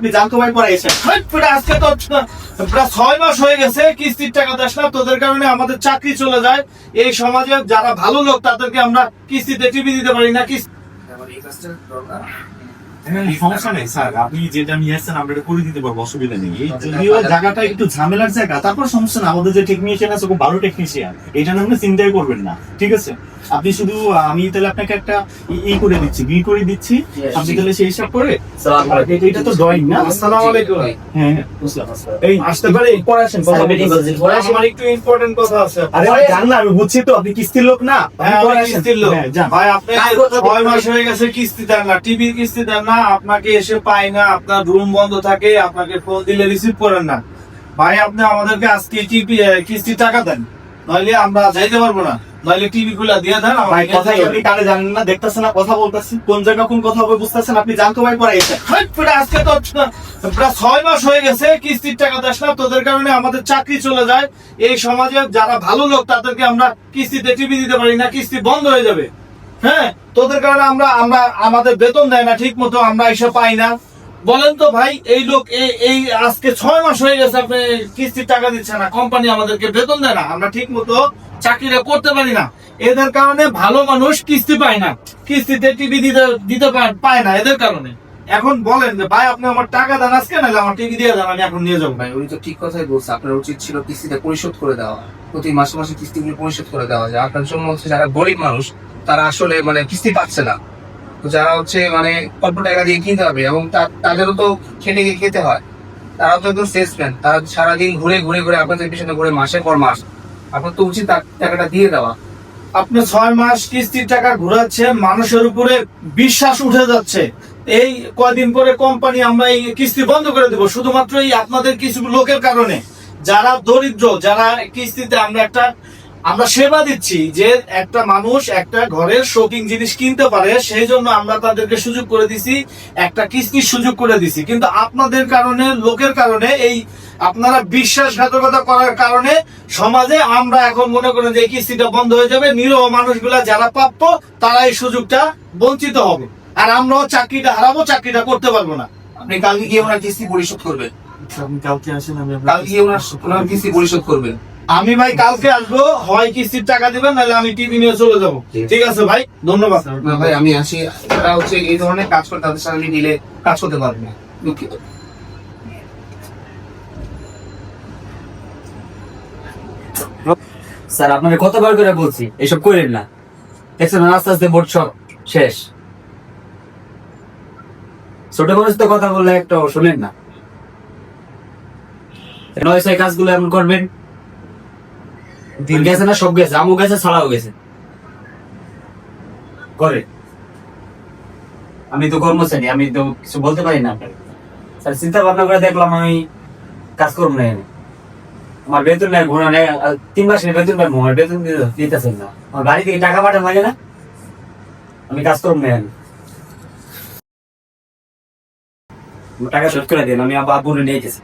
আপনি জানতো পরে এসে। আজকে তো প্রায় ছয় মাস হয়ে গেছে কিস্তির টাকা দেশ না তোদের কারণে আমাদের চাকরি চলে যায়। এই সমাজে যারা ভালো লোক তাদেরকে আমরা কিস্তিতে টিভি দিতে পারি না কিস্তি সমস্যা নেই স্যার। আপনি যেটা নিয়ে আসছেন আমরা এটা করে দিতে পারব অসুবিধা নেই। যদিও জায়গাটা একটু ঝামেলার জায়গা তারপর সমস্যা না আমাদের যে টেকনিশিয়ান আছে খুব ভালো টেকনিশিয়ান এটা নিয়ে আপনি চিন্তাই করবেন না ঠিক আছে? আপনি শুধু আমি তাহলে আপনাকে একটা ই- করে দিচ্ছি বিল করে দিচ্ছি। আপনি তাহলে সেই হিসাব করে এটা- এটা তো ড্রয়িং না? আসসালামু আলাইকুম। হ্যাঁ। এই আসতে পারে পরে আসেন। আমার একটু ইম্পর্টেন্ট কথা আছে। আরে ভাই জান না আমি বুঝছি তো আপনি কিস্তির লোক না? আপনি হ্যাঁ, কিস্তির লোক। হ্যাঁ, ভাই আপনি ছয় মাস হয়ে গেছে কিস্তি দেন না। টিভি কিস্তি দেন না আপনাকে এসে পাই না আপনার রুম বন্ধ থাকে আপনাকে ফোন দিলে রিসিভ করেন না। ভাই আপনি আমাদেরকে আজকে টিভি কিস্তি টাকা দেন। নইলে আমরা যাইতে পারব না। নইলে টিভি গুলা দিয়ে দেন ভাই কথা আপনি কানে জানেন না দেখতেছেন না কথা বলতেছি কোন জায়গা কোন কথা হবে বুঝতেছেন আপনি জানতো ভাই পরে এসে। হাট আজকে তো প্রায় ছয় মাস হয়ে গেছে কিস্তির টাকা দেশ না তোদের কারণে আমাদের চাকরি চলে যায়। এই সমাজে যারা ভালো লোক তাদেরকে আমরা কিস্তিতে টিভি দিতে পারি না কিস্তি বন্ধ হয়ে যাবে। হ্যাঁ তোদের কারণে আমরা আমরা আমাদের বেতন দেয় না ঠিক মতো আমরা এসে পাই না। বলেন তো ভাই, এই লোক, এই আজকে ছয় মাস হয়ে গেছে আপনি কিস্তির টাকা দিচ্ছে না কোম্পানি আমাদেরকে বেতন দেয় না। আমরা ঠিক মতো চাকরিটা করতে পারি না। এদের কারণে ভালো মানুষ কিস্তি পায় না। কিস্তিতে টিভি দিতে দিতে পায় না এদের কারণে। এখন বলেন যে, ভাই, আপনি আমার টাকা দেন আজকে, নাহলে আমার টিভি দিয়ে দেন, আমি এখন নিয়ে যাব। ভাই, উনি তো ঠিক কথাই বলছে। আপনার উচিত ছিল কিস্তিতে পরিশোধ করে দেওয়া। প্রতি মাসে মাসে কিস্তিগুলো পরিশোধ করে দেওয়া যায়। আপনার জন্য হচ্ছে যারা গরিব মানুষ, তারা আসলে মানে কিস্তি পাচ্ছে না। যারা হচ্ছে মানে অল্প টাকা দিয়ে কিনতে হবে এবং তাদেরও তো খেটে গিয়ে খেতে হয়। তারাও তো একদম সেলসম্যান তারা সারাদিন ঘুরে ঘুরে ঘুরে আপনাদের পিছনে ঘুরে মাসের পর মাস আপনার তো উচিত তার টাকাটা দিয়ে দেওয়া। আপনি ছয় মাস কিস্তির টাকা ঘুরাচ্ছেন, মানুষের উপরে বিশ্বাস উঠে যাচ্ছে। এই কয়দিন পরে কোম্পানি আমরা এই কিস্তি বন্ধ করে দেবো। শুধুমাত্র এই আপনাদের কিছু লোকের কারণে। যারা দরিদ্র, যারা কিস্তিতে আমরা একটা আমরা সেবা দিচ্ছি যে একটা মানুষ একটা ঘরের শৌখিন জিনিস কিনতে পারে সেই জন্য আমরা তাদেরকে সুযোগ করে দিছি একটা কিস্তির সুযোগ করে দিছি। কিন্তু আপনাদের কারণে লোকের কারণে এই আপনারা বিশ্বাসঘাতকতা করার কারণে সমাজে আমরা এখন মনে করেন যে কিস্তিটা বন্ধ হয়ে যাবে নিরহ মানুষগুলা যারা প্রাপ্য তারা এই সুযোগটা বঞ্চিত হবে। আর আমরাও চাকরিটা হারাবো চাকরিটা করতে পারব না। আপনি কালকে গিয়ে ওনার কিস্তি পরিশোধ করবেন। আপনি কালকে আসেন আমি কালকে গিয়ে ওনার ওনার কিস্তি পরিশোধ করবেন। আমি ভাই কালকে আসব হয় কিস্তির টাকা দিবেন নাহলে আমি টিভি নিয়ে চলে যাব। ঠিক আছে। ভাই ধন্যবাদ। না ভাই আমি আসি। তারা হচ্ছে এই ধরনের কাজ করে তাদের সাথে আমি দিলে কাজ করতে পারব। না দুঃখিত স্যার আপনাকে কতবার করে বলছি এসব করেন না। দেখছেন আস্তে আস্তে ভোট সব শেষ। ছোট মানুষ তো কথা বললে একটা শোনেন না। নয় কাজগুলো এমন করবেন দিন গেছে না, সব গেছে, আমও গেছে ছাড়াও গেছে। করে। আমি তো কর্মচারী, আমি তো কিছু বলতে পারি না স্যার চিন্তা ভাবনা করে দেখলাম আমি কাজ করব না। আমার বেতন নেই ঘোরা আর তিন মাসের বেতন পাবো আমার বেতন দিতে- দিতেছেন না। আমার বাড়ি থেকে টাকা পাঠানো লাগে না। আমি কাজ করব না। টাকা শোধ করে দিন, আমি আবার আব্বুরে নিয়ে গেছি।